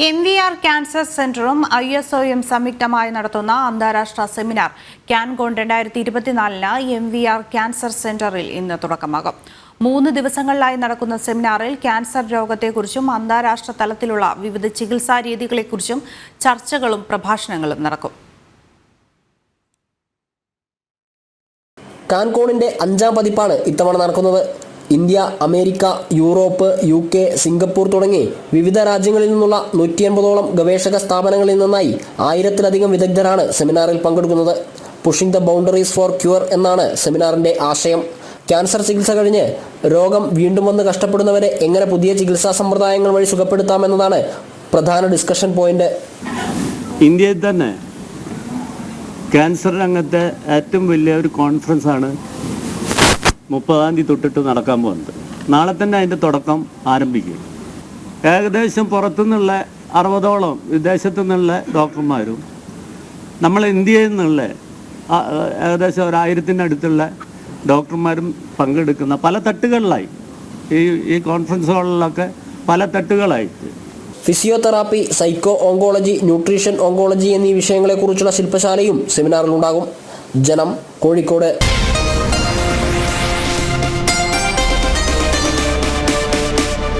M V R cancer സെന്ററും I S ഒയും സംയുക്തമായി നടത്തുന്ന അന്താരാഷ്ട്ര സെമിനാർ ക്യാൻകോൺ രണ്ടായിരത്തി ഇരുപത്തിനാലിന് എം വി ആർ ക്യാൻസർ സെന്ററിൽ ഇന്ന് തുടക്കമാകും. മൂന്ന് ദിവസങ്ങളിലായി നടക്കുന്ന സെമിനാറിൽ ക്യാൻസർ രോഗത്തെക്കുറിച്ചും അന്താരാഷ്ട്ര തലത്തിലുള്ള വിവിധ ചികിത്സാ രീതികളെക്കുറിച്ചും ചർച്ചകളും പ്രഭാഷണങ്ങളും നടക്കും. കാൻകോണിന്റെ അഞ്ചാം പതിപ്പാണ് ഇത്തവണ നടക്കുന്നത്. India America Europe U K Singapore തുടങ്ങി വിവിധ രാജ്യങ്ങളിൽ നിന്നുള്ള നൂറ്റി അൻപതോളം ഗവേഷക സ്ഥാപനങ്ങളിൽ നിന്നായി ആയിരത്തിലധികം വിദഗ്ധരാണ് സെമിനാറിൽ പങ്കെടുക്കുന്നത്. Pushing the boundaries for cure എന്നാണ് സെമിനാറിന്റെ ആശയം. ക്യാൻസർ ചികിത്സ കഴിഞ്ഞ് രോഗം വീണ്ടും വന്ന് കഷ്ടപ്പെടുന്നവരെ എങ്ങനെ പുതിയ ചികിത്സാ സമ്പ്രദായങ്ങൾ വഴി സുഖപ്പെടുത്താമെന്നതാണ് പ്രധാന ഡിസ്കഷൻ പോയിന്റ് ഇന്ത്യയിൽ തന്നെ ക്യാൻസർ രംഗത്തെ ഏറ്റവും വലിയ ഒരു കോൺഫറൻസ് ആണ് മുപ്പതാം തീയതി തൊട്ടിട്ട് നടക്കാൻ പോകുന്നത്. നാളെ തന്നെ അതിന്റെ തുടക്കം ആരംഭിക്കും. ഏകദേശം പുറത്തുനിന്നുള്ള അറുപതോളം വിദേശത്തു നിന്നുള്ള ഡോക്ടർമാരും നമ്മൾ ഇന്ത്യയിൽ നിന്നുള്ള ഏകദേശം ഒരായിരത്തിനടുത്തുള്ള ഡോക്ടർമാരും പങ്കെടുക്കുന്ന പല തട്ടുകളിലായി. ഈ ഈ കോൺഫറൻസ് ഹാളിലൊക്കെ പല തട്ടുകളായിട്ട്. Physiotherapy psycho oncology nutrition oncology എന്നീ വിഷയങ്ങളെക്കുറിച്ചുള്ള ശില്പശാലയും സെമിനാറിലുണ്ടാകും. ജനം കോഴിക്കോട്.